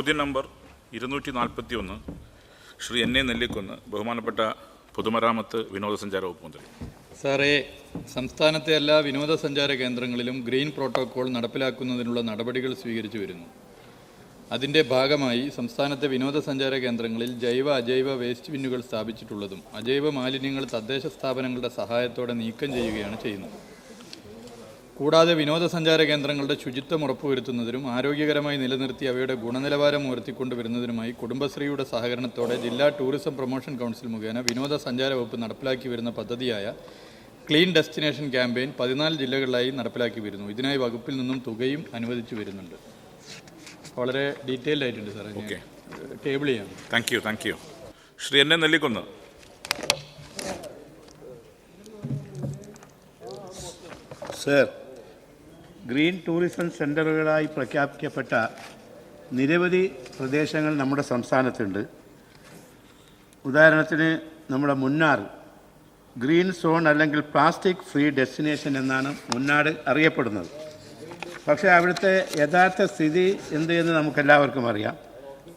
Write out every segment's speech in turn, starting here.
ചോദ്യം നമ്പർ ഇരുന്നൂറ്റി നാൽപ്പത്തി ഒന്ന് ശ്രീ എൻ എ നെല്ലിക്കുന്ന് ബഹുമാനപ്പെട്ട പൊതുമരാമത്ത് വിനോദസഞ്ചാര വകുപ്പ് മന്ത്രി. സാറേ സംസ്ഥാനത്തെ എല്ലാ വിനോദസഞ്ചാര കേന്ദ്രങ്ങളിലും ഗ്രീൻ പ്രോട്ടോക്കോൾ നടപ്പിലാക്കുന്നതിനുള്ള നടപടികൾ സ്വീകരിച്ചു വരുന്നു. അതിന്റെ ഭാഗമായി സംസ്ഥാനത്തെ വിനോദസഞ്ചാര കേന്ദ്രങ്ങളിൽ ജൈവ അജൈവ വേസ്റ്റ് ബിന്നുകൾ സ്ഥാപിച്ചിട്ടുള്ളതും അജൈവ മാലിന്യങ്ങൾ തദ്ദേശ സ്ഥാപനങ്ങളുടെ സഹായത്തോടെ നീക്കം ചെയ്യുകയാണ് ചെയ്യുന്നത്. കൂടാതെ വിനോദസഞ്ചാര കേന്ദ്രങ്ങളുടെ ശുചിത്വം ഉറപ്പുവരുത്തുന്നതിനും ആരോഗ്യകരമായി നിലനിർത്തി അവയുടെ ഗുണനിലവാരം ഉയർത്തിക്കൊണ്ടുവരുന്നതിനുമായി കുടുംബശ്രീയുടെ സഹകരണത്തോടെ ജില്ലാ ടൂറിസം പ്രൊമോഷൻ കൗൺസിൽ മുഖേന വിനോദസഞ്ചാര വകുപ്പ് നടപ്പിലാക്കി വരുന്ന പദ്ധതിയായ ക്ലീൻ ഡെസ്റ്റിനേഷൻ ക്യാമ്പയിൻ പതിനാല് ജില്ലകളിലായി നടപ്പിലാക്കി വരുന്നു. ഇതിനായി വകുപ്പിൽ നിന്നും തുകയും അനുവദിച്ചു വരുന്നുണ്ട്. വളരെ ഡീറ്റെയിൽഡ് ആയിട്ടുണ്ട് സാറേ. ഓക്കെ. ടേബിൾ ചെയ്യാം. Thank you thank you Shri എന്നെ നെല്ലിക്കുന്ന്. സർ ഗ്രീൻ ടൂറിസം സെന്ററുകളായി പ്രഖ്യാപിക്കപ്പെട്ട നിരവധി പ്രദേശങ്ങൾ നമ്മുടെ സംസ്ഥാനത്തുണ്ട്. ഉദാഹരണത്തിന് നമ്മുടെ മുന്നാർ ഗ്രീൻ സോൺ അല്ലെങ്കിൽ പ്ലാസ്റ്റിക് ഫ്രീ ഡെസ്റ്റിനേഷൻ എന്നാണ് മുന്നാട് അറിയപ്പെടുന്നത്. പക്ഷേ അവിടുത്തെ യഥാർത്ഥ സ്ഥിതി എന്ത് എന്ന് നമുക്കെല്ലാവർക്കും അറിയാം.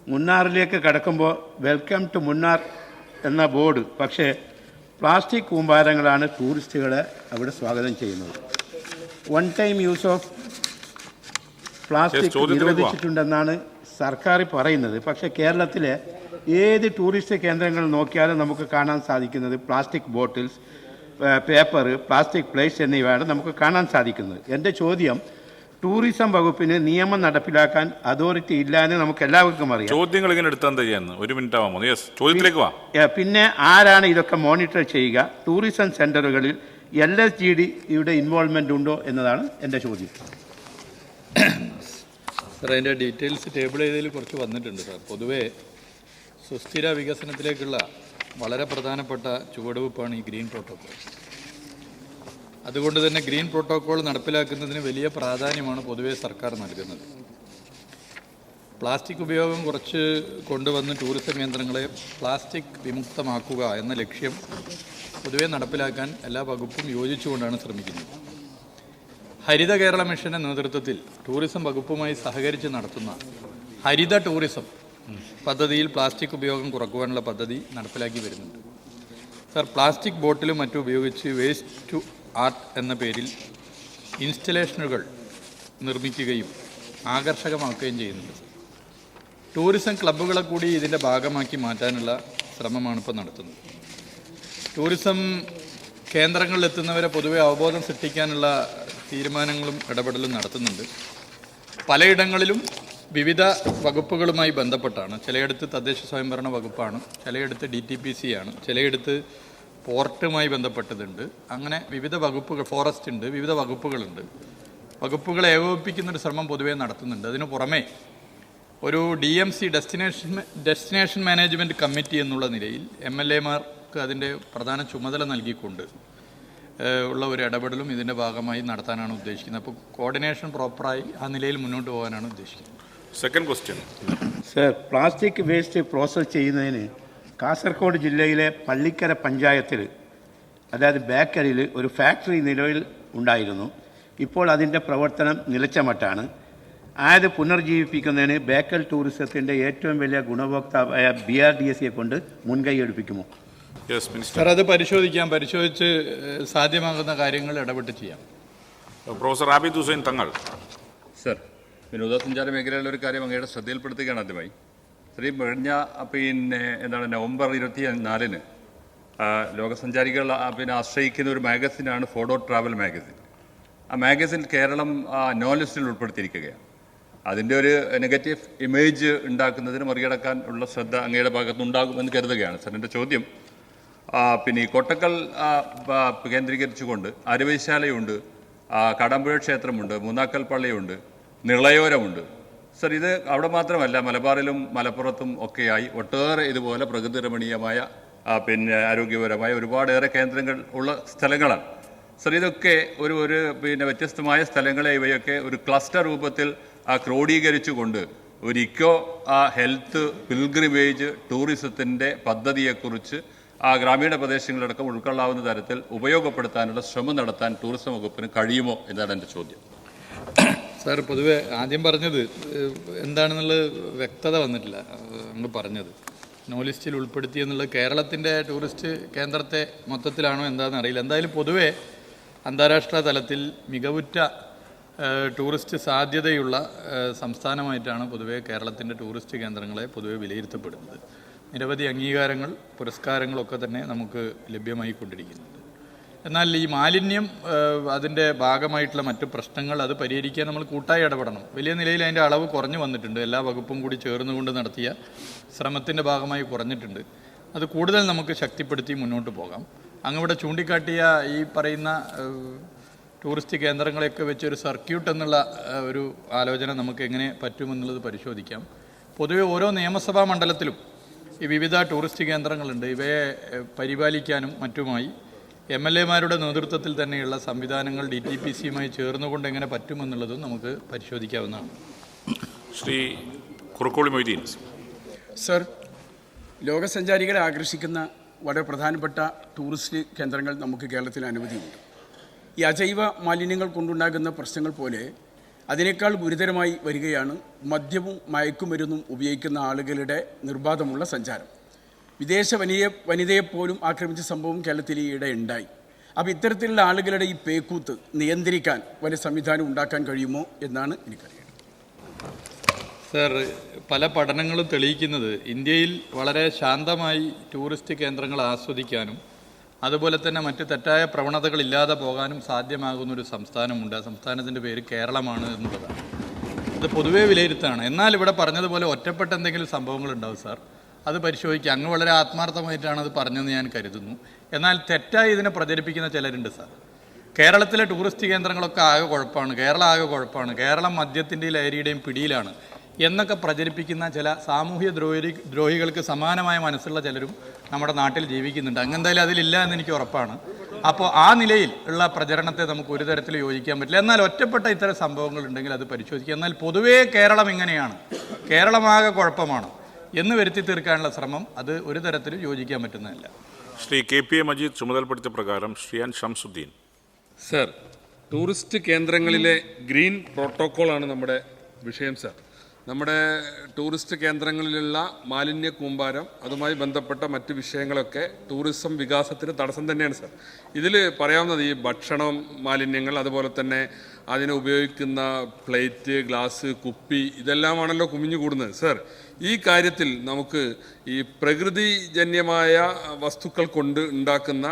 മുന്നാറിലേക്ക് കടക്കുമ്പോൾ വെൽക്കം ടു മുന്നാർ എന്ന ബോർഡ് പക്ഷേ പ്ലാസ്റ്റിക് കൂമ്പാരങ്ങളാണ് ടൂറിസ്റ്റുകളെ അവിടെ സ്വാഗതം ചെയ്യുന്നത്. One time use of plastic നിരോധിച്ചിട്ടുണ്ടെന്നാണ് സർക്കാർ പറയുന്നത്. പക്ഷേ കേരളത്തിലെ ഏത് ടൂറിസ്റ്റ് കേന്ദ്രങ്ങൾ നോക്കിയാലും നമുക്ക് കാണാൻ സാധിക്കുന്നത് plastic bottles paper plastic plates എന്നിവയാണ് നമുക്ക് കാണാൻ സാധിക്കുന്നത്. എന്റെ ചോദ്യം ടൂറിസം വകുപ്പിന് നിയമം നടപ്പിലാക്കാൻ അതോറിറ്റി ഇല്ല എന്ന് നമുക്ക് എല്ലാവർക്കും അറിയാം. ചോദ്യങ്ങൾ ഇങ്ങനെ എടുത്താൽ ഒരു മിനിറ്റ് ആവാമോ യെസ് ചോദ്യത്തിലേക്ക് വാ. പിന്നെ ആരാണ് ഇതൊക്കെ മോണിറ്റർ ചെയ്യുക? ടൂറിസം സെന്ററുകളിൽ എൽ എസ് ജി ഡിയുടെ ഇൻവോൾവ്മെന്റ് ഉണ്ടോ എന്നതാണ് എന്റെ ചോദ്യം. സാർ അതിന്റെ ഡീറ്റെയിൽസ് ടേബിൾ ചെയ്തതിൽ കുറച്ച് വന്നിട്ടുണ്ട് സാർ പൊതുവേ സുസ്ഥിര വികസനത്തിലേക്കുള്ള വളരെ പ്രധാനപ്പെട്ട ചുവടുവെപ്പാണ് ഈ ഗ്രീൻ പ്രോട്ടോക്കോൾ അതുകൊണ്ട് തന്നെ ഗ്രീൻ പ്രോട്ടോക്കോൾ നടപ്പിലാക്കുന്നതിന് വലിയ പ്രാധാന്യമാണ് പൊതുവെ സർക്കാർ നൽകുന്നത്. പ്ലാസ്റ്റിക് ഉപയോഗം കുറച്ച് കൊണ്ടുവന്ന് ടൂറിസം കേന്ദ്രങ്ങളെ പ്ലാസ്റ്റിക് വിമുക്തമാക്കുക എന്ന ലക്ഷ്യം പൊതുവെ നടപ്പിലാക്കാൻ എല്ലാ വകുപ്പും യോജിച്ചുകൊണ്ടാണ് ശ്രമിക്കുന്നത്. ഹരിത കേരള മിഷന്റെ നേതൃത്വത്തിൽ ടൂറിസം വകുപ്പുമായി സഹകരിച്ച് നടത്തുന്ന ഹരിത ടൂറിസം പദ്ധതിയിൽ പ്ലാസ്റ്റിക് ഉപയോഗം കുറക്കുവാനുള്ള പദ്ധതി നടപ്പിലാക്കി വരുന്നുണ്ട്. സർ പ്ലാസ്റ്റിക് ബോട്ടിലും മറ്റും ഉപയോഗിച്ച് വേസ്റ്റ് ടു ആർട്ട് എന്ന പേരിൽ ഇൻസ്റ്റലേഷനുകൾ നിർമ്മിക്കുകയും ആകർഷകമാക്കുകയും ചെയ്യുന്നുണ്ട്. ടൂറിസം ക്ലബ്ബുകളെ കൂടി ഇതിന്റെ ഭാഗമാക്കി മാറ്റാനുള്ള ശ്രമമാണ് ഇപ്പോൾ നടത്തുന്നത്. ടൂറിസം കേന്ദ്രങ്ങളിൽ എത്തുന്നവരെ പൊതുവെ അവബോധം സൃഷ്ടിക്കാനുള്ള തീരുമാനങ്ങളും ഇടപെടലും നടത്തുന്നുണ്ട്. പലയിടങ്ങളിലും വിവിധ വകുപ്പുകളുമായി ബന്ധപ്പെട്ടാണ്. ചിലയിടത്ത് തദ്ദേശ സ്വയംഭരണ വകുപ്പാണ് ചിലയിടത്ത് ഡി ടി പി സി ആണ് ചിലയിടത്ത് പോർട്ടുമായി ബന്ധപ്പെട്ടതുണ്ട്. അങ്ങനെ വിവിധ വകുപ്പുകൾ ഫോറസ്റ്റ് ഉണ്ട് വിവിധ വകുപ്പുകളുണ്ട്. വകുപ്പുകളെ ഏകോപിപ്പിക്കുന്നൊരു ശ്രമം പൊതുവേ നടത്തുന്നുണ്ട്. അതിനു പുറമേ ഒരു D M C destination destination management committee എന്നുള്ള നിലയിൽ എം എൽ എമാർക്ക് അതിന്റെ പ്രധാന ചുമതല നൽകിക്കൊണ്ട് ഉള്ള ഒരു ഇടപെടലും ഇതിന്റെ ഭാഗമായി നടത്താനാണ് ഉദ്ദേശിക്കുന്നത്. അപ്പോൾ കോർഡിനേഷൻ പ്രോപ്പറായി ആ നിലയിൽ മുന്നോട്ട് പോകാനാണ് ഉദ്ദേശിക്കുന്നത്. Second question sir plastic waste process ചെയ്യുന്നതിന് കാസർഗോഡ് ജില്ലയിലെ പള്ളിക്കര പഞ്ചായത്തിൽ അതായത് ബേക്കറിയിൽ ഒരു ഫാക്ടറി നിലവിൽ ഉണ്ടായിരുന്നു. ഇപ്പോൾ അതിന്റെ പ്രവർത്തനം നിലച്ച മട്ടാണ്. ആയത് പുനർജീവിപ്പിക്കുന്നതിന് ബേക്കൽ ടൂറിസത്തിന്റെ ഏറ്റവും വലിയ ഗുണഭോക്താവായ ബി ആർ ഡി എസ് സിയെ കൊണ്ട് മുൻകൈ എടുപ്പിക്കുമോ? സാർ അത് പരിശോധിക്കാം. പരിശോധിച്ച് സാധ്യമാകുന്ന കാര്യങ്ങൾ ഇടപെട്ട് ചെയ്യാം. പ്രൊഫസർ ആബിദ് ഹുസൈൻ തങ്ങൾ. സർ വിനോദസഞ്ചാര മേഖലയിലെ ഒരു കാര്യം അങ്ങയുടെ ശ്രദ്ധയിൽപ്പെടുത്തുകയാണ് ആദ്യമായി. ശ്രീ കഴിഞ്ഞ പിന്നെ എന്താണ് നവംബർ ഇരുപത്തി നാലിന് ലോകസഞ്ചാരികൾ പിന്നെ ആശ്രയിക്കുന്ന ഒരു മാഗസിനാണ് ഫോഡോ ട്രാവൽ മാഗസിൻ. ആ മാഗസിൻ കേരളം നോ ലിസ്റ്റിൽ ഉൾപ്പെടുത്തിയിരിക്കുകയാണ്. അതിന്റെ ഒരു നെഗറ്റീവ് ഇമേജ് ഉണ്ടാക്കുന്നതിന് മറികടക്കാൻ ഉള്ള ശ്രദ്ധ അങ്ങയുടെ ഭാഗത്തുനിന്നുണ്ടാകുമെന്ന് കരുതുകയാണ്. സർ എന്റെ ചോദ്യം പിന്നെ ഈ കൊട്ടക്കൽ കേന്ദ്രീകരിച്ചുകൊണ്ട് അരുവൈശാലയുണ്ട് കടമ്പുഴ ക്ഷേത്രമുണ്ട് മൂന്നാക്കൽ പള്ളിയുണ്ട് നിളയോരമുണ്ട്. സർ ഇത് അവിടെ മാത്രമല്ല മലബാറിലും മലപ്പുറത്തും ഒക്കെയായി ഒട്ടേറെ ഇതുപോലെ പ്രകൃതി രമണീയമായ ആ, പിന്നെ ആരോഗ്യപരമായ ഒരുപാടേറെ കേന്ദ്രങ്ങൾ ഉള്ള സ്ഥലങ്ങളാണ്. സർ ഇതൊക്കെ ഒരു ഒരു പിന്നെ വ്യത്യസ്തമായ സ്ഥലങ്ങളെ ഇവയൊക്കെ ഒരു ക്ലസ്റ്റർ രൂപത്തിൽ ക്രോഡീകരിച്ചുകൊണ്ട് ഒരു ഇക്കോ ഹെൽത്ത് പിൽഗ്രിമേജ് ടൂറിസത്തിന്റെ പദ്ധതിയെക്കുറിച്ച് ആ ഗ്രാമീണ പ്രദേശങ്ങളിലടക്കം ഉൾക്കൊള്ളാവുന്ന തരത്തിൽ ഉപയോഗപ്പെടുത്താനുള്ള ശ്രമം നടത്താൻ ടൂറിസം വകുപ്പിന് കഴിയുമോ എന്നാണ് എന്റെ ചോദ്യം. സാർ പൊതുവെ ആദ്യം പറഞ്ഞത് എന്താണെന്നുള്ള വ്യക്തത വന്നിട്ടില്ല നമ്മൾ പറഞ്ഞത്. നോ ലിസ്റ്റിൽ ഉൾപ്പെടുത്തി എന്നുള്ളത് കേരളത്തിന്റെ ടൂറിസ്റ്റ് കേന്ദ്രത്തെ മൊത്തത്തിലാണോ എന്താണെന്ന് അറിയില്ല. എന്തായാലും പൊതുവേ അന്താരാഷ്ട്ര തലത്തിൽ മികവുറ്റ ടൂറിസ്റ്റ് സാധ്യതയുള്ള സംസ്ഥാനമായിട്ടാണ് പൊതുവെ കേരളത്തിന്റെ ടൂറിസ്റ്റ് കേന്ദ്രങ്ങളെ പൊതുവെ വിലയിരുത്തപ്പെടുന്നത്. നിരവധി അംഗീകാരങ്ങൾ പുരസ്കാരങ്ങളൊക്കെ തന്നെ നമുക്ക് ലഭ്യമായിക്കൊണ്ടിരിക്കുന്നുണ്ട്. എന്നാൽ ഈ മാലിന്യം അതിന്റെ ഭാഗമായിട്ടുള്ള മറ്റു പ്രശ്നങ്ങൾ അത് പരിഹരിക്കാൻ നമ്മൾ കൂട്ടായി ഇടപെടണം. വലിയ നിലയിൽ അതിന്റെ അളവ് കുറഞ്ഞു വന്നിട്ടുണ്ട്. എല്ലാ വകുപ്പും കൂടി ചേർന്നുകൊണ്ട് നടത്തിയ ശ്രമത്തിന്റെ ഭാഗമായി കുറഞ്ഞിട്ടുണ്ട്. അത് കൂടുതൽ നമുക്ക് ശക്തിപ്പെടുത്തി മുന്നോട്ട് പോകാം. അങ്ങിവിടെ ചൂണ്ടിക്കാട്ടിയ ഈ പറയുന്ന ടൂറിസ്റ്റ് കേന്ദ്രങ്ങളെയൊക്കെ വെച്ച് ഒരു സർക്യൂട്ട് എന്നുള്ള ഒരു ആലോചന നമുക്ക് എങ്ങനെ പറ്റുമെന്നുള്ളത് പരിശോധിക്കാം. പൊതുവെ ഓരോ നിയമസഭാ മണ്ഡലത്തിലും ഈ വിവിധ ടൂറിസ്റ്റ് കേന്ദ്രങ്ങളുണ്ട്. ഇവയെ പരിപാലിക്കാനും മറ്റുമായി എം എൽ എമാരുടെ നേതൃത്വത്തിൽ തന്നെയുള്ള സംവിധാനങ്ങൾ ഡി ടി പി സിയുമായി ചേർന്നുകൊണ്ട് എങ്ങനെ പറ്റുമെന്നുള്ളതും നമുക്ക് പരിശോധിക്കാവുന്നതാണ്. ശ്രീ കുറുക്കോളി മൊയ്തീൻ. സർ ലോകസഞ്ചാരികളെ ആകർഷിക്കുന്ന വളരെ പ്രധാനപ്പെട്ട ടൂറിസ്റ്റ് കേന്ദ്രങ്ങൾ നമുക്ക് കേരളത്തിൽ അനുമതിയുണ്ട് ഈ അജൈവ മാലിന്യങ്ങൾ കൊണ്ടുണ്ടാകുന്ന പ്രശ്നങ്ങൾ പോലെ അതിനേക്കാൾ ഗുരുതരമായി വരികയാണ് മദ്യവും മയക്കുമരുന്നും ഉപയോഗിക്കുന്ന ആളുകളുടെ നിർബാധമുള്ള സഞ്ചാരം. വിദേശ വനിയെ വനിതയെപ്പോലും ആക്രമിച്ച സംഭവം കേരളത്തിൽ ഈയിടെ ഉണ്ടായി. അപ്പോൾ ഇത്തരത്തിലുള്ള ആളുകളുടെ ഈ പേക്കൂത്ത് നിയന്ത്രിക്കാൻ വലിയ സംവിധാനം ഉണ്ടാക്കാൻ കഴിയുമോ എന്നാണ് എനിക്കറിയുന്നത് സർ പല പഠനങ്ങളും തെളിയിക്കുന്നത് ഇന്ത്യയിൽ വളരെ ശാന്തമായി ടൂറിസ്റ്റ് കേന്ദ്രങ്ങൾ ആസ്വദിക്കാനും അതുപോലെ തന്നെ മറ്റ് തെറ്റായ പ്രവണതകൾ ഇല്ലാതെ പോകാനും സാധ്യമാകുന്ന ഒരു സംസ്ഥാനമുണ്ട്. ആ സംസ്ഥാനത്തിന്റെ പേര് കേരളമാണ് എന്നുള്ളതാണ്. അത് പൊതുവേ വിലയിരുത്താണ്. എന്നാൽ ഇവിടെ പറഞ്ഞതുപോലെ ഒറ്റപ്പെട്ട എന്തെങ്കിലും സംഭവങ്ങൾ ഉണ്ടാവും സാർ. അത് പരിശോധിക്കുക. അങ്ങ് വളരെ ആത്മാർത്ഥമായിട്ടാണ് അത് പറഞ്ഞതെന്ന് ഞാൻ കരുതുന്നു. എന്നാൽ തെറ്റായി ഇതിനെ പ്രചരിപ്പിക്കുന്ന ചിലരുണ്ട് സാർ. കേരളത്തിലെ ടൂറിസ്റ്റ് കേന്ദ്രങ്ങളൊക്കെ ആകെ കുഴപ്പമാണ്. കേരളം ആകെ കുഴപ്പമാണ്. കേരളം മദ്യത്തിന്റെയും ലഹരിയുടെയും പിടിയിലാണ്. എന്നൊക്കെ പ്രചരിപ്പിക്കുന്ന ചില സാമൂഹ്യ ദ്രോഹി ദ്രോഹികൾക്ക് സമാനമായ മനസ്സുള്ള ചിലരും നമ്മുടെ നാട്ടിൽ ജീവിക്കുന്നുണ്ട്. അങ്ങെന്തായാലും അതിലില്ല എന്ന് എനിക്ക് ഉറപ്പാണ്. അപ്പോൾ ആ നിലയിൽ ഉള്ള പ്രചരണത്തെ നമുക്ക് ഒരു തരത്തിൽ യോജിക്കാൻ പറ്റില്ല. എന്നാൽ ഒറ്റപ്പെട്ട ഇത്തരം സംഭവങ്ങൾ ഉണ്ടെങ്കിൽ അത് പരിശോധിക്കുക. എന്നാൽ പൊതുവേ കേരളം ഇങ്ങനെയാണ്. കേരളമാകെ കുഴപ്പമാണ്. എന്ന് വരുത്തി തീർക്കാനുള്ള ശ്രമം അത് ഒരു തരത്തിലും യോജിക്കാൻ പറ്റുന്നതല്ല. Shri K P A Majeed ചുമതലപ്പെടുത്തിയ പ്രകാരം ശ്രീ അൻ ഷംസുദ്ദീൻ സർ ടൂറിസ്റ്റ് കേന്ദ്രങ്ങളിലെ ഗ്രീൻ പ്രോട്ടോക്കോളാണ് നമ്മുടെ വിഷയം സർ. നമ്മുടെ ടൂറിസ്റ്റ് കേന്ദ്രങ്ങളിലുള്ള മാലിന്യ കൂമ്പാരം അതുമായി ബന്ധപ്പെട്ട മറ്റ് വിഷയങ്ങളൊക്കെ ടൂറിസം വികാസത്തിന് തടസ്സം തന്നെയാണ് സാർ. ഇതിൽ പറയാവുന്നത് ഈ ഭക്ഷണം മാലിന്യങ്ങൾ അതുപോലെ തന്നെ അതിന് ഉപയോഗിക്കുന്ന പ്ലേറ്റ് ഗ്ലാസ് കുപ്പി ഇതെല്ലാമാണല്ലോ കുമിഞ്ഞു കൂടുന്നത്. സാർ ഈ കാര്യത്തിൽ നമുക്ക് ഈ പ്രകൃതിജന്യമായ വസ്തുക്കൾ കൊണ്ട് ഉണ്ടാക്കുന്ന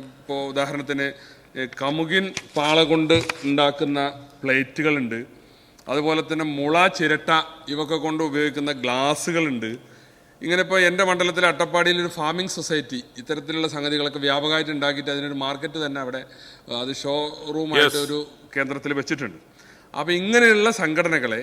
ഇപ്പോൾ ഉദാഹരണത്തിന് കമുകിൻ പാള കൊണ്ട് ഉണ്ടാക്കുന്ന പ്ലേറ്റുകളുണ്ട്. അതുപോലെ തന്നെ മുള ചിരട്ട ഇവയൊക്കെ കൊണ്ട് ഉപയോഗിക്കുന്ന ഗ്ലാസ്സുകളുണ്ട്. ഇങ്ങനെ ഇപ്പോൾ എന്റെ മണ്ഡലത്തിലെ അട്ടപ്പാടിയിൽ ഒരു ഫാമിംഗ് സൊസൈറ്റി ഇത്തരത്തിലുള്ള സംഗതികളൊക്കെ വ്യാപകമായിട്ട് ഉണ്ടാക്കിയിട്ട് അതിനൊരു മാർക്കറ്റ് തന്നെ അവിടെ അത് ഷോറൂമായിട്ട് ഒരു കേന്ദ്രത്തിൽ വെച്ചിട്ടുണ്ട്. അപ്പോൾ ഇങ്ങനെയുള്ള സംഘടനകളെ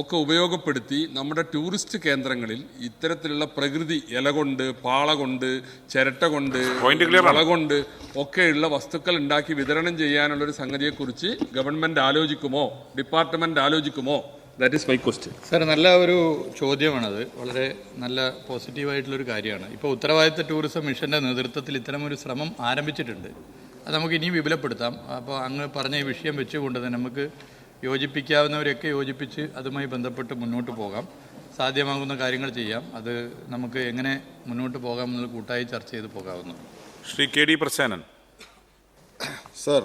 ഒക്കെ ഉപയോഗപ്പെടുത്തി നമ്മുടെ ടൂറിസ്റ്റ് കേന്ദ്രങ്ങളിൽ ഇത്തരത്തിലുള്ള പ്രകൃതി ഇല കൊണ്ട് പാള കൊണ്ട് ചിരട്ട കൊണ്ട് ഇല. വള കൊണ്ട് ഒക്കെയുള്ള വസ്തുക്കൾ ഉണ്ടാക്കി വിതരണം ചെയ്യാനുള്ള ഒരു സംഗതിയെക്കുറിച്ച് ഗവൺമെന്റ് ആലോചിക്കുമോ? Department ആലോചിക്കുമോ? That is my question sir നല്ല ഒരു ചോദ്യമാണത്. വളരെ നല്ല പോസിറ്റീവായിട്ടുള്ളൊരു കാര്യമാണ്. ഇപ്പോൾ ഉത്തരവാദിത്ത ടൂറിസം മിഷന്റെ നേതൃത്വത്തിൽ ഇത്തരമൊരു ശ്രമം ആരംഭിച്ചിട്ടുണ്ട്. അത് നമുക്ക് ഇനിയും വിപുലപ്പെടുത്താം. അപ്പോൾ അങ്ങ് പറഞ്ഞ ഈ വിഷയം വെച്ചുകൊണ്ട് തന്നെ നമുക്ക് യോജിപ്പിക്കാവുന്നവരെയൊക്കെ യോജിപ്പിച്ച് അതുമായി ബന്ധപ്പെട്ട് മുന്നോട്ട് പോകാം. സാധ്യമാകുന്ന കാര്യങ്ങൾ ചെയ്യാം. അത് നമുക്ക് എങ്ങനെ മുന്നോട്ട് പോകാം എന്നുള്ളത് കൂട്ടായി ചർച്ച ചെയ്ത് പോകാവുന്നു. Shri K D Prasenan sir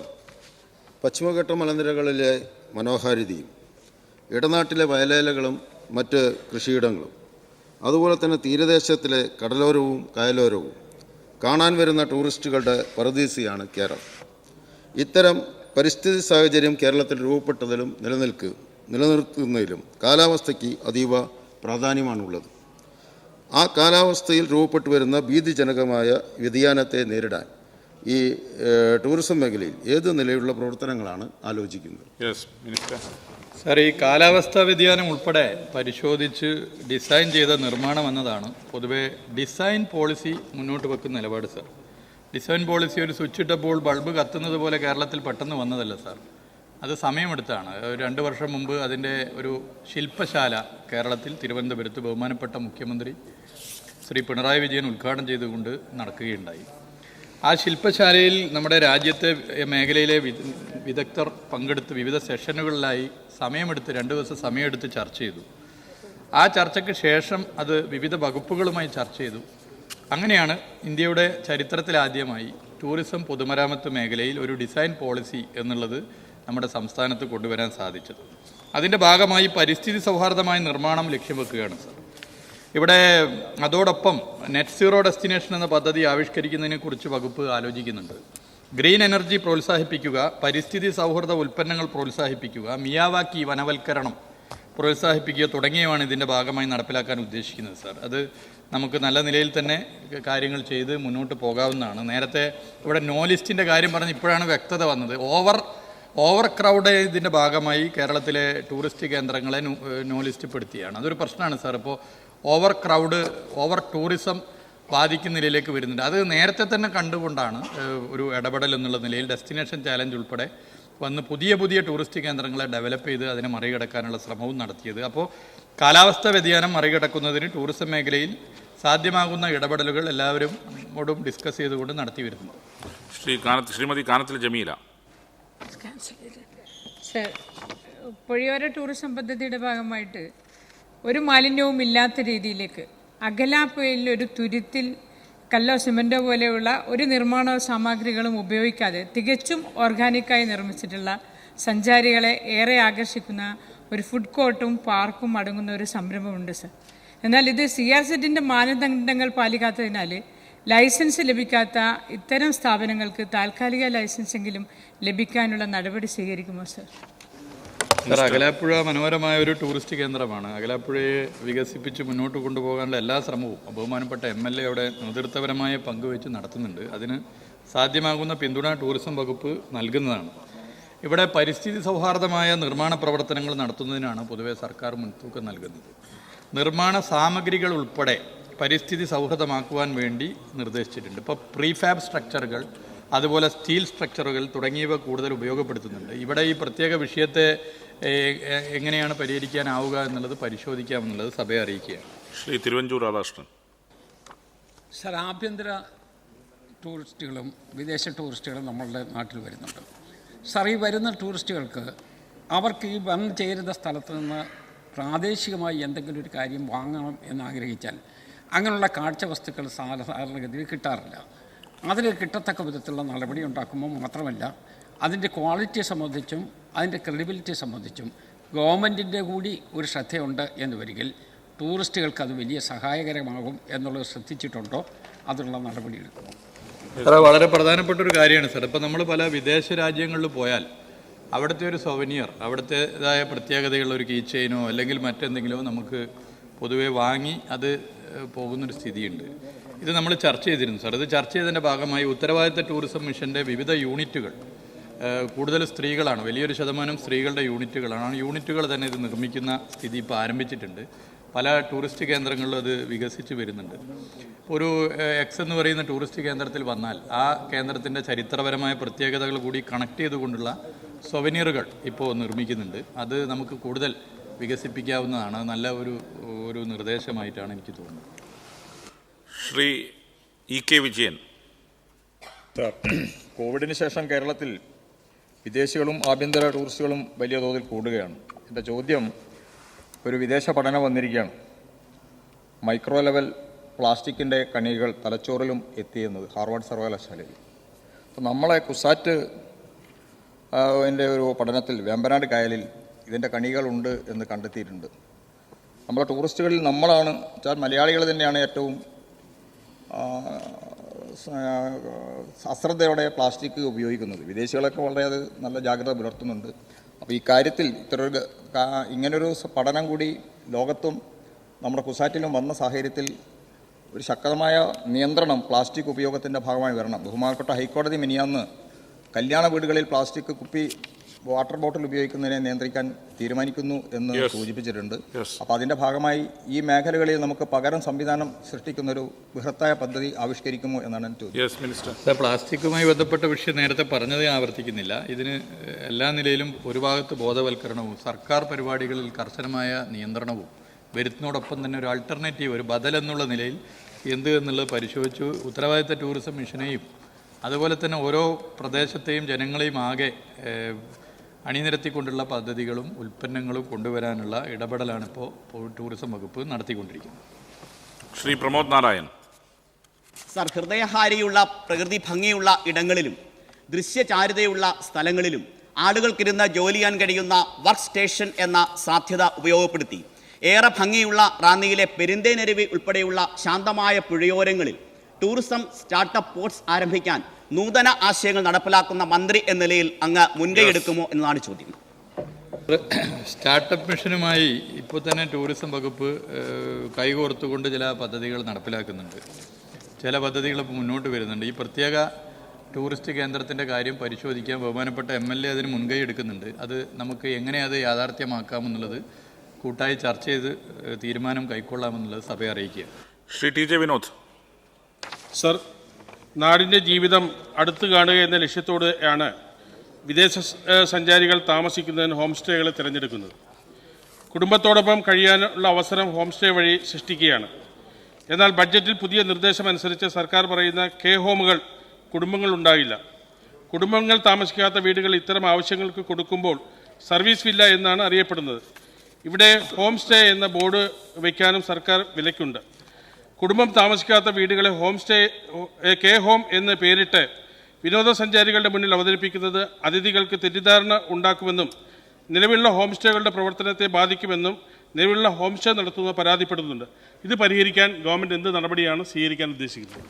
പശ്ചിമഘട്ട മലനിരകളിലെ മനോഹാരിതയും ഇടനാട്ടിലെ വയലേലകളും മറ്റ് കൃഷിയിടങ്ങളും അതുപോലെ തന്നെ തീരദേശത്തിലെ കടലോരവും കായലോരവും കാണാൻ വരുന്ന ടൂറിസ്റ്റുകളുടെ പറദീസിയാണ് കേരളം. ഇത്തരം പരിസ്ഥിതി സാഹചര്യം കേരളത്തിൽ രൂപപ്പെട്ടതിലും നിലനിൽക്ക് നിലനിർത്തുന്നതിലും കാലാവസ്ഥയ്ക്ക് അതീവ പ്രാധാന്യമാണുള്ളത്. ആ കാലാവസ്ഥയിൽ രൂപപ്പെട്ടു വരുന്ന ഭീതിജനകമായ വ്യതിയാനത്തെ നേരിടാൻ ഈ ടൂറിസം മേഖലയിൽ ഏത് നിലയിലുള്ള പ്രവർത്തനങ്ങളാണ് ആലോചിക്കുന്നത്? യെസ് മിനിസ്റ്റർ സാർ ഈ കാലാവസ്ഥാ വ്യതിയാനം ഉൾപ്പെടെ പരിശോധിച്ച് ഡിസൈൻ ചെയ്ത നിർമ്മാണം എന്നതാണ് പൊതുവെ ഡിസൈൻ പോളിസി മുന്നോട്ട് വെക്കുന്ന നിലപാട് സാർ. ഡിസൈൻ പോളിസി ഒരു സ്വിച്ച് ഇട്ടപ്പോൾ ബൾബ് കത്തുന്നത് പോലെ കേരളത്തിൽ പെട്ടെന്ന് വന്നതല്ല സാർ. അത് സമയമെടുത്താണ്. രണ്ട് വർഷം മുമ്പ് അതിന്റെ ഒരു ശില്പശാല കേരളത്തിൽ തിരുവനന്തപുരത്ത് ബഹുമാനപ്പെട്ട മുഖ്യമന്ത്രി ശ്രീ പിണറായി വിജയൻ ഉദ്ഘാടനം ചെയ്തുകൊണ്ട് നടക്കുകയുണ്ടായി. ആ ശില്പശാലയിൽ നമ്മുടെ രാജ്യത്തെ മേഖലയിലെ വിദഗ്ധർ പങ്കെടുത്ത് വിവിധ സെഷനുകളിലായി സമയമെടുത്ത് രണ്ട് ദിവസം സമയമെടുത്ത് ചർച്ച ചെയ്തു. ആ ചർച്ചയ്ക്ക് ശേഷം അത് വിവിധ വകുപ്പുകളുമായി ചർച്ച ചെയ്തു. അങ്ങനെയാണ് ഇന്ത്യയുടെ ചരിത്രത്തിലാദ്യമായി ടൂറിസം പൊതുമരാമത്ത് മേഖലയിൽ ഒരു ഡിസൈൻ പോളിസി എന്നുള്ളത് നമ്മുടെ സംസ്ഥാനത്ത് കൊണ്ടുവരാൻ സാധിച്ചത്. അതിന്റെ ഭാഗമായി പരിസ്ഥിതി സൗഹാർദ്ദമായ നിർമ്മാണം ലക്ഷ്യം വെക്കുകയാണ് സർ. ഇവിടെ അതോടൊപ്പം നെറ്റ് സീറോ ഡെസ്റ്റിനേഷൻ എന്ന പദ്ധതി ആവിഷ്കരിക്കുന്നതിനെക്കുറിച്ച് വകുപ്പ് ആലോചിക്കുന്നുണ്ട്. ഗ്രീൻ എനർജി പ്രോത്സാഹിപ്പിക്കുക പരിസ്ഥിതി സൗഹൃദ ഉൽപ്പന്നങ്ങൾ പ്രോത്സാഹിപ്പിക്കുക മിയാവാക്കി വനവൽക്കരണം പ്രോത്സാഹിപ്പിക്കുക തുടങ്ങിയവാണ് ഇതിന്റെ ഭാഗമായി നടപ്പിലാക്കാൻ ഉദ്ദേശിക്കുന്നത് സാർ. അത് നമുക്ക് നല്ല നിലയിൽ തന്നെ കാര്യങ്ങൾ ചെയ്ത് മുന്നോട്ട് പോകാവുന്നതാണ്. നേരത്തെ ഇവിടെ നോ ലിസ്റ്റിന്റെ കാര്യം പറഞ്ഞ് ഇപ്പോഴാണ് വ്യക്തത വന്നത്. ഓവർ ഓവർ ക്രൗഡ് ഇതിന്റെ ഭാഗമായി കേരളത്തിലെ ടൂറിസ്റ്റ് കേന്ദ്രങ്ങളെ നോ- ലിസ്റ്റ് പെടുത്തിയാണ് അതൊരു പ്രശ്നമാണ് സാർ. ഇപ്പോൾ ഓവർ ക്രൗഡ് ഓവർ ടൂറിസം ബാധിക്കുന്ന നിലയിലേക്ക് വരുന്നുണ്ട്. അത് നേരത്തെ തന്നെ കണ്ടുകൊണ്ടാണ് ഒരു ഇടപെടൽ എന്നുള്ള നിലയിൽ ഡെസ്റ്റിനേഷൻ ചാലഞ്ച് ഉൾപ്പെടെ വന്ന് പുതിയ പുതിയ ടൂറിസ്റ്റ് കേന്ദ്രങ്ങളെ ഡെവലപ്പ് ചെയ്ത് അതിനെ മറികടക്കാനുള്ള ശ്രമവും നടത്തിയത്. അപ്പോൾ കാലാവസ്ഥ വ്യതിയാനം മറികടക്കുന്നതിന് ടൂറിസം മേഖലയിൽ സാധ്യമാകുന്ന ഇടപെടലുകൾ എല്ലാവരും ഓടും ഡിസ്കസ് ചെയ്തുകൊണ്ട് നടത്തി വരുന്നു. ശ്രീ കാനത്ത് ശ്രീമതി കാനത്തിൽ ജമീല. പുഴയോര ടൂറിസം പദ്ധതിയുടെ ഭാഗമായിട്ട് ഒരു മാലിന്യവും ഇല്ലാത്ത രീതിയിലേക്ക് അകലാപ്പയിൽ ഒരു തുരുത്തിൽ കല്ലോ സിമന്റോ പോലെയുള്ള ഒരു നിർമ്മാണ സാമഗ്രികളും ഉപയോഗിക്കാതെ തികച്ചും ഓർഗാനിക്കായി നിർമ്മിച്ചിട്ടുള്ള സഞ്ചാരികളെ ഏറെ ആകർഷിക്കുന്ന ഒരു ഫുഡ് കോർട്ടും പാർക്കും അടങ്ങുന്ന ഒരു സംരംഭമുണ്ട് സർ എന്നാൽ ഇത് സി ആർ സെറ്റിന്റെ മാനദണ്ഡങ്ങൾ പാലിക്കാത്തതിനാൽ ലൈസൻസ് ലഭിക്കാത്ത ഇത്തരം സ്ഥാപനങ്ങൾക്ക് താൽക്കാലിക ലൈസൻസെങ്കിലും ലഭിക്കാനുള്ള നടപടി സ്വീകരിക്കുമോ സർ സാർ അകലാപ്പുഴ മനോഹരമായ ഒരു ടൂറിസ്റ്റ് കേന്ദ്രമാണ്. അകലാപ്പുഴയെ വികസിപ്പിച്ച് മുന്നോട്ട് കൊണ്ടുപോകാനുള്ള എല്ലാ ശ്രമവും ബഹുമാനപ്പെട്ട എം എൽ എ അവിടെ നേതൃത്വപരമായ പങ്കുവെച്ച് നടത്തുന്നുണ്ട്. അതിന് സാധ്യമാകുന്ന പിന്തുണ ടൂറിസം വകുപ്പ് നൽകുന്നതാണ്. ഇവിടെ പരിസ്ഥിതി സൗഹാർദ്ദമായ നിർമ്മാണ പ്രവർത്തനങ്ങൾ നടത്തുന്നതിനാണ് പൊതുവെ സർക്കാർ മുൻതൂക്കം നൽകുന്നത്. നിർമ്മാണ സാമഗ്രികൾ ഉൾപ്പെടെ പരിസ്ഥിതി സൗഹൃദമാക്കുവാൻ വേണ്ടി നിർദ്ദേശിച്ചിട്ടുണ്ട്. ഇപ്പോൾ പ്രീഫാബ് സ്ട്രക്ചറുകൾ അതുപോലെ സ്റ്റീൽ സ്ട്രക്ചറുകൾ തുടങ്ങിയവ കൂടുതൽ ഉപയോഗപ്പെടുത്തുന്നുണ്ട്. ഇവിടെ ഈ പ്രത്യേക വിഷയത്തെ എങ്ങനെയാണ് പരിഹരിക്കാനാവുക എന്നുള്ളത് പരിശോധിക്കാമെന്നുള്ളത് സഭയെ അറിയിക്കുകയാണ്. ശ്രീ തിരുവഞ്ചൂർ രാധാകൃഷ്ണൻ. സർ ആഭ്യന്തര ടൂറിസ്റ്റുകളും വിദേശ ടൂറിസ്റ്റുകളും നമ്മളുടെ നാട്ടിൽ വരുന്നുണ്ട്. സർ ഈ വരുന്ന ടൂറിസ്റ്റുകൾക്ക് അവർക്ക് ഈ വന്നു ചേരുന്ന സ്ഥലത്ത് നിന്ന് പ്രാദേശികമായി എന്തെങ്കിലും ഒരു കാര്യം വാങ്ങണം എന്നാഗ്രഹിച്ചാൽ അങ്ങനെയുള്ള കാഴ്ച വസ്തുക്കൾ സാധാരണഗതിയിൽ കിട്ടാറില്ല. അതിൽ കിട്ടത്തക്ക വിധത്തിലുള്ള നടപടി ഉണ്ടാക്കുമ്പോൾ മാത്രമല്ല അതിന്റെ ക്വാളിറ്റി സംബന്ധിച്ചും അതിന്റെ ക്രെഡിബിലിറ്റി സംബന്ധിച്ചും ഗവൺമെന്റിന്റെ കൂടി ഒരു ശ്രദ്ധയുണ്ട് എന്ന് വരികിൽ ടൂറിസ്റ്റുകൾക്ക് അത് വലിയ സഹായകരമാകും എന്നുള്ളത് ശ്രദ്ധിച്ചിട്ടുണ്ടോ? അതിനുള്ള നടപടി എടുക്കുമോ? സാറേ വളരെ പ്രധാനപ്പെട്ട ഒരു കാര്യമാണ് സാർ. ഇപ്പം നമ്മൾ പല വിദേശ രാജ്യങ്ങളിൽ പോയാൽ അവിടുത്തെ ഒരു സൊവനിയർ അവിടുത്തേതായ പ്രത്യേകതയുള്ള ഒരു കീ ചെയിനോ അല്ലെങ്കിൽ മറ്റെന്തെങ്കിലുമോ നമുക്ക് പൊതുവെ വാങ്ങി അത് പോകുന്നൊരു സ്ഥിതിയുണ്ട്. ഇത് നമ്മൾ ചർച്ച ചെയ്തിരുന്നു സാർ. ഇത് ചർച്ച ചെയ്തതിന്റെ ഭാഗമായി ഉത്തരവാദിത്ത ടൂറിസം മിഷന്റെ വിവിധ യൂണിറ്റുകൾ കൂടുതൽ സ്ത്രീകളാണ്. വലിയൊരു ശതമാനം സ്ത്രീകളുടെ യൂണിറ്റുകളാണ്. യൂണിറ്റുകൾ തന്നെ ഇത് നിർമ്മിക്കുന്ന സ്ഥിതി ഇപ്പോൾ ആരംഭിച്ചിട്ടുണ്ട്. പല ടൂറിസ്റ്റ് കേന്ദ്രങ്ങളിലും അത് വികസിച്ച് വരുന്നുണ്ട്. ഒരു എക്സ് എന്ന് പറയുന്ന ടൂറിസ്റ്റ് കേന്ദ്രത്തിൽ വന്നാൽ ആ കേന്ദ്രത്തിന്റെ ചരിത്രപരമായ പ്രത്യേകതകൾ കൂടി കണക്ട് ചെയ്തുകൊണ്ടുള്ള സൊവനീറുകൾ ഇപ്പോൾ നിർമ്മിക്കുന്നുണ്ട്. അത് നമുക്ക് കൂടുതൽ വികസിപ്പിക്കാവുന്നതാണ്. നല്ല ഒരു ഒരു നിർദ്ദേശമായിട്ടാണ് എനിക്ക് തോന്നുന്നത്. Shri E K Vijayan. കോവിഡിന് ശേഷം കേരളത്തിൽ വിദേശികളും ആഭ്യന്തര ടൂറിസ്റ്റുകളും വലിയ തോതിൽ കൂടുകയാണ്. എന്റെ ചോദ്യം ഒരു വിദേശ പഠനം വന്നിരിക്കുകയാണ്. മൈക്രോ ലെവൽ പ്ലാസ്റ്റിക്കിന്റെ കണികൾ തലച്ചോറിലും എത്തിയെന്നത് ഹാർവാർഡ് സർവകലാശാലയിൽ. അപ്പോൾ നമ്മളെ കുസാറ്റ് എന്റെ ഒരു പഠനത്തിൽ വേമ്പനാട് കായലിൽ ഇതിന്റെ കണികളുണ്ട് എന്ന് കണ്ടെത്തിയിട്ടുണ്ട്. നമ്മളെ ടൂറിസ്റ്റുകളിൽ നമ്മളാണ് വെച്ചാൽ മലയാളികൾ തന്നെയാണ് ഏറ്റവും അശ്രദ്ധയോടെ പ്ലാസ്റ്റിക് ഉപയോഗിക്കുന്നത്. വിദേശികളൊക്കെ വളരെ അത് നല്ല ജാഗ്രത പുലർത്തുന്നുണ്ട്. അപ്പോൾ ഈ കാര്യത്തിൽ കാ- ഇങ്ങനൊരു പഠനം കൂടി ലോകത്തും നമ്മുടെ കുസാറ്റിലും വന്ന സാഹചര്യത്തിൽ ഒരു ശക്തമായ നിയന്ത്രണം പ്ലാസ്റ്റിക് ഉപയോഗത്തിന്റെ ഭാഗമായി വരണം. ബഹുമാനപ്പെട്ട ഹൈക്കോടതി മിനിയാന്ന് കല്യാണ വീടുകളിൽ പ്ലാസ്റ്റിക് കുപ്പി വാട്ടർ ബോട്ടിൽ ഉപയോഗിക്കുന്നതിനെ നിയന്ത്രിക്കാൻ തീരുമാനിക്കുന്നു എന്ന് സൂചിപ്പിച്ചിട്ടുണ്ട്. അപ്പോൾ അതിന്റെ ഭാഗമായി ഈ മേഖലകളിൽ നമുക്ക് പകരം സംവിധാനം സൃഷ്ടിക്കുന്ന ഒരു ബൃഹത്തായ പദ്ധതി ആവിഷ്കരിക്കുമോ എന്നാണ് എന്റെ ചോദ്യം യെസ് മിനിസ്റ്റർ പ്ലാസ്റ്റിക്കുമായി ബന്ധപ്പെട്ട വിഷയം നേരത്തെ പറഞ്ഞത് ആവർത്തിക്കുന്നില്ല. ഇതിന് എല്ലാ നിലയിലും ഒരു ഭാഗത്ത് ബോധവൽക്കരണവും സർക്കാർ പരിപാടികളിൽ കർശനമായ നിയന്ത്രണവും വരുത്തുന്നതോടൊപ്പം തന്നെ ഒരു ആൾട്ടർനേറ്റീവ് ഒരു ബദൽ എന്നുള്ള നിലയിൽ എന്ത് എന്നുള്ളത് പരിശോധിച്ചു. ഉത്തരവാദിത്ത ടൂറിസം മിഷനെയും അതുപോലെ തന്നെ ഓരോ പ്രദേശത്തെയും ജനങ്ങളെയും ആകെ അണിനിരത്തിക്കൊണ്ടുള്ള പദ്ധതികളും ഉൽപ്പന്നങ്ങളും കൊണ്ടുവരാനുള്ള ഇടപെടലാണ് ഇപ്പോൾ ടൂറിസം വകുപ്പ് നടത്തിക്കൊണ്ടിരിക്കുന്നത്. ശ്രീ പ്രമോദ് നാരായൺ. സർ ഹൃദയഹാരിയുള്ള പ്രകൃതി ഭംഗിയുള്ള ഇടങ്ങളിലും ദൃശ്യചാരുതയുള്ള സ്ഥലങ്ങളിലും ആളുകൾക്കിരുന്ന് ജോലി ചെയ്യാൻ കഴിയുന്ന വർക്ക് സ്റ്റേഷൻ എന്ന സാധ്യത ഉപയോഗപ്പെടുത്തി ഏറെ ഭംഗിയുള്ള റാന്നിയിലെ പെരിന്തേനരുവി ഉൾപ്പെടെയുള്ള ശാന്തമായ പുഴയോരങ്ങളിൽ ടൂറിസം സ്റ്റാർട്ടപ്പ് പോർട്സ് ആരംഭിക്കാൻ നൂതന ആശയങ്ങൾ നടപ്പിലാക്കുന്ന മന്ത്രി എന്ന നിലയിൽ അങ്ങ് മുൻകൈയെടുക്കുമോ എന്നതാണ് ചോദ്യം. സ്റ്റാർട്ടപ്പ് മിഷനുമായി ഇപ്പോൾ തന്നെ ടൂറിസം വകുപ്പ് കൈകോർത്തുകൊണ്ട് ചില പദ്ധതികൾ നടപ്പിലാക്കുന്നുണ്ട്. ചില പദ്ധതികൾ ഇപ്പോൾ മുന്നോട്ട് വരുന്നുണ്ട്. ഈ പ്രത്യേക ടൂറിസ്റ്റ് കേന്ദ്രത്തിന്റെ കാര്യം പരിശോധിക്കാൻ ബഹുമാനപ്പെട്ട എം എൽ എ അതിന് മുൻകൈ എടുക്കുന്നുണ്ട്. അത് നമുക്ക് എങ്ങനെ അത് യാഥാർത്ഥ്യമാക്കാമെന്നുള്ളത് കൂട്ടായി ചർച്ച ചെയ്ത് തീരുമാനം കൈക്കൊള്ളാമെന്നുള്ളത് സഭയെ അറിയിക്കുക Shri T J Vinod sir നാടിന്റെ ജീവിതം അടുത്ത് കാണുക എന്ന ലക്ഷ്യത്തോടെയാണ് വിദേശ സഞ്ചാരികൾ താമസിക്കുന്നതിന് ഹോം സ്റ്റേകളെ തിരഞ്ഞെടുക്കുന്നത്. കുടുംബത്തോടൊപ്പം കഴിയാനുള്ള അവസരം ഹോം സ്റ്റേ വഴി സൃഷ്ടിക്കുകയാണ്. എന്നാൽ ബഡ്ജറ്റിൽ പുതിയ നിർദ്ദേശം അനുസരിച്ച് സർക്കാർ പറയുന്ന കെ ഹോമുകൾ കുടുംബങ്ങൾ ഉണ്ടാകില്ല. കുടുംബങ്ങൾ താമസിക്കാത്ത വീടുകൾ ഇത്തരം ആവശ്യങ്ങൾക്ക് കൊടുക്കുമ്പോൾ സർവീസ് വില്ല എന്നാണ് അറിയപ്പെടുന്നത്. ഇവിടെ ഹോം സ്റ്റേ എന്ന ബോർഡ് വയ്ക്കാനും സർക്കാർ വിലക്കുണ്ട്. കുടുംബം താമസിക്കാത്ത വീടുകളെ ഹോം സ്റ്റേ കെ ഹോം എന്ന് പേരിട്ട് വിനോദസഞ്ചാരികളുടെ മുന്നിൽ അവതരിപ്പിക്കുന്നത് അതിഥികൾക്ക് തെറ്റിദ്ധാരണ ഉണ്ടാക്കുമെന്നും നിലവിലുള്ള ഹോം സ്റ്റേകളുടെ പ്രവർത്തനത്തെ ബാധിക്കുമെന്നും നിലവിലുള്ള ഹോം സ്റ്റേ നടത്തുന്നവർ പരാതിപ്പെടുന്നുണ്ട്. ഇത് പരിഹരിക്കാൻ ഗവൺമെന്റ് എന്ത് നടപടിയാണ് സ്വീകരിക്കാൻ ഉദ്ദേശിക്കുന്നത്?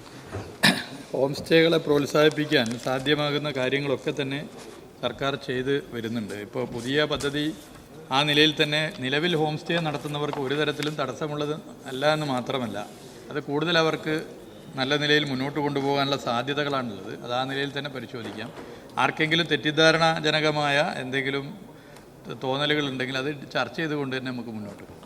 ഹോം സ്റ്റേകളെ പ്രോത്സാഹിപ്പിക്കാൻ സാധ്യമാകുന്ന കാര്യങ്ങളൊക്കെ തന്നെ സർക്കാർ ചെയ്ത് വരുന്നുണ്ട്. ഇപ്പോൾ പുതിയ പദ്ധതി ആ നിലയിൽ തന്നെ നിലവിൽ ഹോം സ്റ്റേ നടത്തുന്നവർക്ക് ഒരു തരത്തിലും തടസ്സമുള്ളത് അല്ല എന്ന് മാത്രമല്ല. അത് കൂടുതൽ അവർക്ക് നല്ല നിലയിൽ മുന്നോട്ട് കൊണ്ടുപോകാനുള്ള സാധ്യതകളാണുള്ളത്. അത് ആ നിലയിൽ തന്നെ പരിശോധിക്കാം. ആർക്കെങ്കിലും തെറ്റിദ്ധാരണാജനകമായ എന്തെങ്കിലും തോന്നലുകൾ ഉണ്ടെങ്കിൽ അത് ചർച്ച ചെയ്തുകൊണ്ട് തന്നെ നമുക്ക് മുന്നോട്ട് പോകാം.